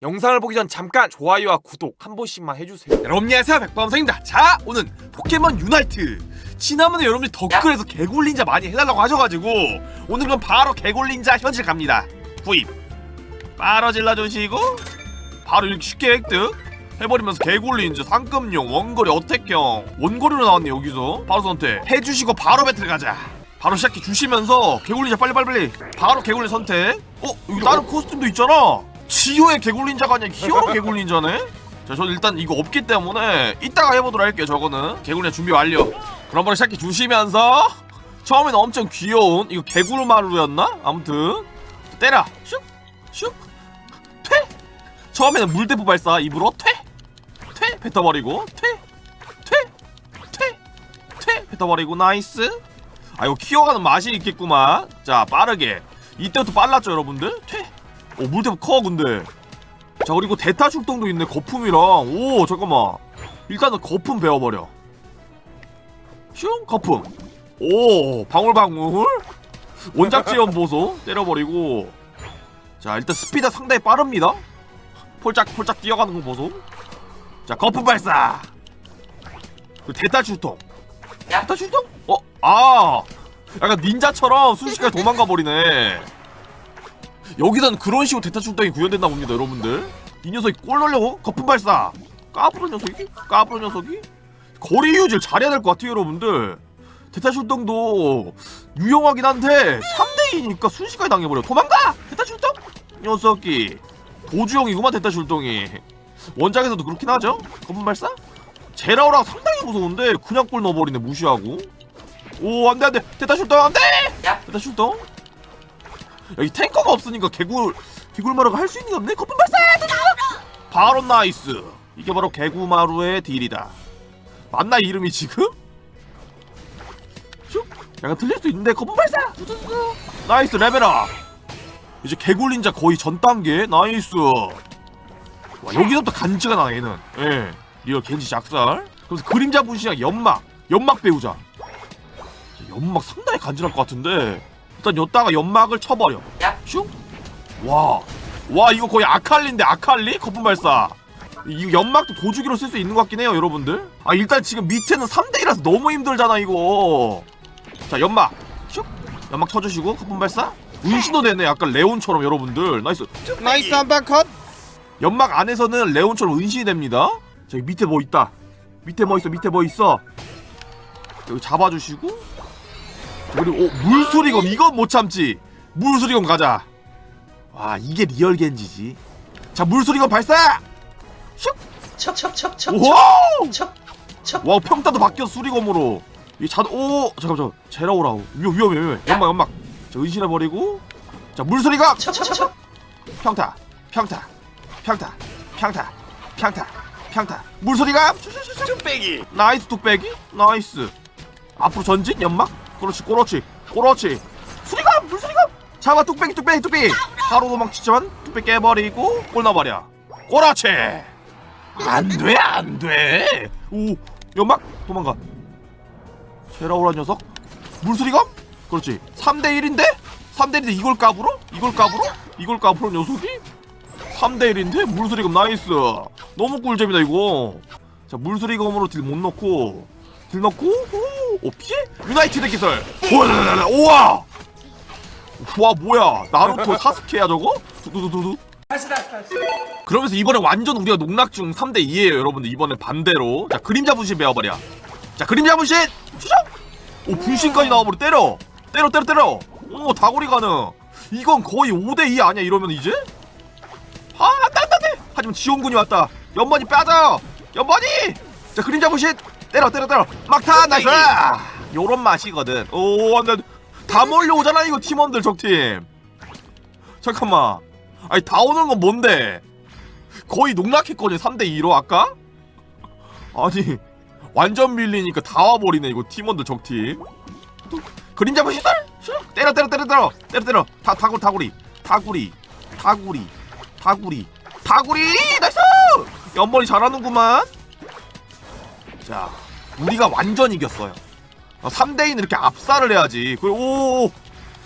영상을 보기 전 잠깐 좋아요와 구독 한 번씩만 해주세요. 여러분 안녕하세요. 백범성입니다. 자 오늘 포켓몬 유나이트. 지난번에 여러분들이 댓글에서 개굴린자 많이 해달라고 하셔가지고 오늘은 바로 개굴린자 현실 갑니다. 구입. 바로 질러주시고 바로 이렇게 쉽게 획득 해버리면서 개굴린자 상급용 원거리 어택형. 원거리로 나왔네 여기서. 바로 선택. 해주시고 바로 배틀 가자. 바로 시작해 주시면서 개굴린자 빨리빨리. 바로 개굴린 선택. 어? 여기 다른 코스튬도 있잖아 지오의 개굴린자가 아니라 히어로 개굴린자네? 자, 저는 일단 이거 없기 때문에 이따가 해보도록 할게요, 저거는. 개굴린자 준비 완료. 그럼 바로 시작해 주시면서 처음에는 엄청 귀여운 이거 개굴마루였나? 아무튼 때려! 슉! 슉! 퇴! 처음에는 물대포 발사 입으로 퇴! 퇴! 뱉어버리고 퇴! 퇴! 퇴! 퇴! 뱉어버리고 나이스! 아 이거 키워가는 맛이 있겠구만 자 빠르게 이때부터 빨랐죠 여러분들? 퇴! 오 물대포 커 근데. 자 그리고 대타 출동도 있네. 거품이랑. 오 잠깐만. 일단은 거품 배워버려. 슝 거품. 오 방울방울. 원작 지원 보소. 때려버리고. 자 일단 스피드 상당히 빠릅니다. 폴짝폴짝 뛰어가는 거 보소. 자 거품 발사. 그 대타 출동. 대타 출동? 어? 아. 약간 닌자처럼 순식간에 도망가 버리네 여기선 그런 식으로 대타 출동이 구현됐나 봅니다 여러분들 이 녀석이 꼴 넣으려고 거품 발사 까부른 녀석이? 까부른 녀석이? 거리 유지를 잘해야 될 것 같아요 여러분들 대타 출동도 유용하긴 한데 3대2니까 순식간에 당해버려 도망가! 대타 출동! 녀석이 도주형이구만 대타 출동이 원작에서도 그렇긴 하죠 거품 발사? 제라오랑 상당히 무서운데 그냥 꼴 넣어버리네 무시하고 오 안돼 안돼 대타 출동 안돼! 대타 출동 여기 탱커가 없으니까 개굴 개굴마루가 할 수 있는 게 없네. 거품 발사! 바로 나이스. 이게 바로 개구마루의 딜이다. 맞나 이름이 지금? 슉. 약간 틀릴 수도 있는데 거품 발사. 우두두두. 나이스 레벨업. 이제 개굴린자 거의 전 단계. 나이스. 와 여기서부터 간지가 나 얘는. 예. 리얼 겐지 작살. 그래서 그림자 분신이랑 연막. 연막 배우자. 연막 상당히 간지날 것 같은데. 일단 여다가 연막을 쳐버려. 슝. 와. 와 이거 거의 아칼리인데 아칼리? 거품 발사. 이거 연막도 도주기로 쓸 수 있는 것 같긴 해요 여러분들. 아 일단 지금 밑에는 3대1라서 너무 힘들잖아 이거. 자 연막. 슉. 연막 쳐주시고 거품 발사. 운신도 되네 약간 레온처럼 여러분들. 나이스. 나이스 한방 컷. 연막 안에서는 레온처럼 은신이 됩니다. 저기 밑에 뭐 있다. 밑에 뭐 있어? 밑에 뭐 있어? 여기 잡아주시고. 그리고 오, 물수리검 이건 못 참지. 물수리검 가자. 와 이게 리얼 겐지지. 자 물수리검 발사. 슉. 척척척척 와우. 척척 와 평타도 바뀌어 수리검으로. 이 자도 오 잠깐 잠깐 제라 오라고 위험 위험해 위험해. 연막 연막. 자 은신해 버리고. 자 물수리검. 척척척 평타 평타 평타 평타 평타 평타 물소리가 뚝배기 나이스 뚝배기 나이스 앞으로 전진 연막 그렇지 그렇지 그렇지. 수리가 물소리가 잡아 뚝배기 뚝배기 뚝배기. 바로 도망치지만 뚝배기 깨버리고 골 넣어버려. 그렇지 안돼 안돼. 오 연막 도망가. 제라오라 녀석. 물소리가 그렇지. 3대1인데? 3대1인데 이걸 까불어? 이걸 까불어? 이걸 까불어 녀석이? 3대1인데 물수리검 나이스. 너무 꿀잼이다 이거. 자 물수리검으로 딜 못 넣고 딜 넣고 오, 오 피해? 유나이티드 기술. 우와 우와! 와 뭐야? 나루토 사스케야 저거? 두두두두 그러면서 이번에 완전 우리가 농락 중 3대2에요 여러분들. 이번에 반대로. 자 그림자 분신 배워버려. 자 그림자 분신! 추적 오 분신까지 나와버려. 때려! 때려 때려 때려! 오 다구리 가능 이건 거의 5대 2 아니야 이러면 이제? 아 안돼 안돼 하지만 지원군이 왔다. 연번이 빠져 연번이! 자 그림자 부신 때려 때려 때려. 막타 나이스. 요런 맛이거든. 오 안돼. 다 몰려오잖아 이거 팀원들 적팀. 잠깐만. 아니 다 오는 건 뭔데? 거의 농락했거든 3대2로 아까? 아니 완전 밀리니까 다 와버리네 이거 팀원들 적팀. 그림자 부시설 때려 때려 때려 때려. 때려 때려. 다 다구 다구리. 다구리. 다구리. 다구리. 다구리! 나이스! 연번이 잘하는구만 자 우리가 완전 이겼어요. 3대2는 이렇게 압살을 해야지. 그리고 오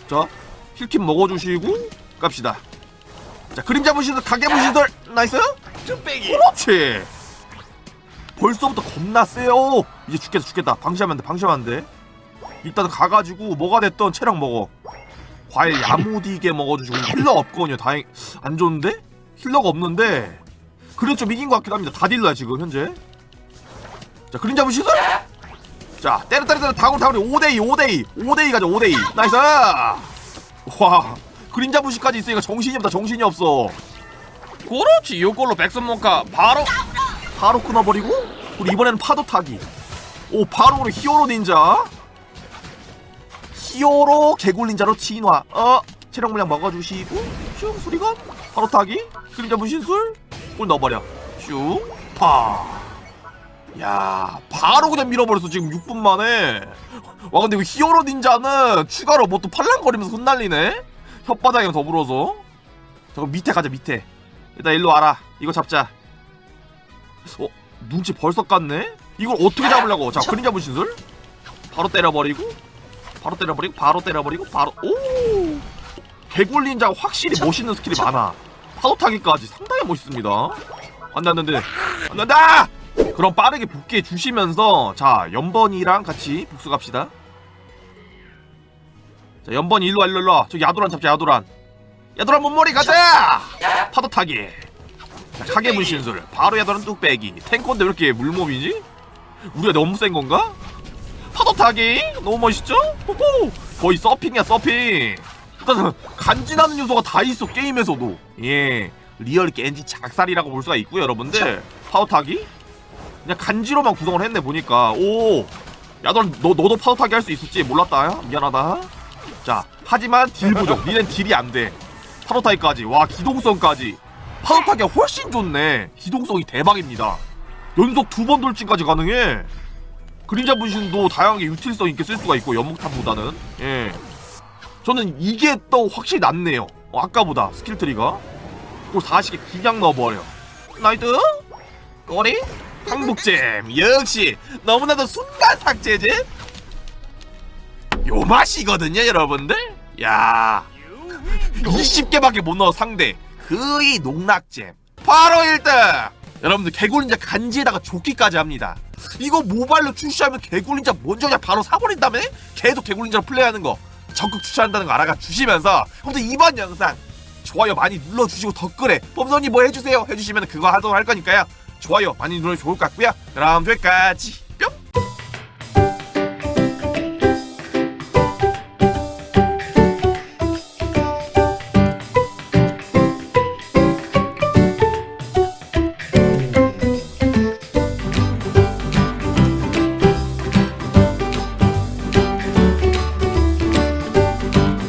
자 힐킷 먹어주시고 갑시다. 자 그림자 분신들 가게 분신들 나이스 쭈빼기. 그렇지. 벌써부터 겁나 세요. 이제 죽겠다 죽겠다. 방심하면 안 돼 방심하면 안 돼. 일단 가가지고 뭐가 됐던 체력 먹어. 과일 야무지게 먹어주시고 힐러 없거든요. 다행 안 좋은데? 힐러가 없는데. 그래도 좀 이긴 것 같기도 합니다. 다 딜러야 지금 현재 자 그림자 분신들 자 때려 때려 때려. 다굴 다굴 5대2 5대2 5대2 가자 5대2 나이스! 와 그림자 분신까지 있으니까 정신이 없다 정신이 없어. 그렇지 이걸로 백선mon카 바로 바로 끊어버리고 우리 이번에는 파도 타기. 오 바로 우리 히어로 닌자. 히어로 개굴 닌자로 진화. 어 체력 물량 먹어주시고 슝 수리건. 바로 타기. 그림자 분신술 꿀 넣어버려. 슝파 야 바로 그냥 밀어버렸어 지금 6분 만에. 와 근데 이거 히어로 닌자는 추가로 뭐 또 팔랑거리면서 흩날리네? 혓바닥이랑 더불어서. 저거 밑에 가자 밑에. 일단 일로 와라. 이거 잡자. 어? 눈치 벌써 깠네? 이걸 어떻게 잡으려고? 자 그림자 분신술. 바로 때려버리고 바로 때려버리고 바로 때려버리고 바로 오! 개굴 닌자가 확실히 멋있는 스킬이 많아. 파도 타기까지 상당히 멋있습니다. 안돼 안돼 안돼 안돼 그럼 빠르게 복귀해 주시면서 자 연번이랑 같이 복수 갑시다. 자 연번이 일로와 일로 일로와. 저 야도란 잡자 야도란. 야도란 몸머리 가자! 파도 타기. 자, 카게 분신술 바로 야도란 뚝배기. 탱커인데 왜 이렇게 물몸이지? 우리가 너무 센 건가? 파도 타기! 너무 멋있죠? 호호! 거의 서핑이야 서핑. 일단 간지나는 요소가 다 있어 게임에서도. 예. 리얼 겐지 작살이라고 볼 수가 있고요 여러분들. 파도 타기 그냥 간지로만 구성을 했네 보니까. 오 야너 너, 너도 파도 타기 할 수 있었지 몰랐다. 미안하다. 자 하지만 딜 부족 니넨 딜이 안 돼. 파도 타기까지. 와 기동성까지. 파도 타기가 훨씬 좋네. 기동성이 대박입니다. 연속 두 번 돌진까지 가능해. 그림자 분신도 다양하게 유틸성 있게 쓸 수가 있고 연목탄보다는. 예. 저는 이게 또 확실히 낫네요. 어, 아까보다 스킬 트리가. 그리고 40개 그냥 넣어버려 나이트? 꼬리 항복잼 역시 너무나도 순간 삭제제? 요 맛이거든요 여러분들? 야 20개밖에 못 넣어 상대. 거의 농락잼. 바로 1등! 여러분들 개굴린자 간지에다가 조끼까지 합니다. 이거 모바일로 출시하면 개굴린자 먼저 그냥 바로 사버린다며? 계속 개굴린자로 플레이하는 거. 적극 추천한다는 거 알아가 주시면서. 아무튼 이번 영상 좋아요 많이 눌러주시고 댓글에 범선이 뭐 해주세요 해주시면 그거 하도록 할 거니까요 좋아요 많이 눌러주면 좋을 것 같고요. 그럼 여기까지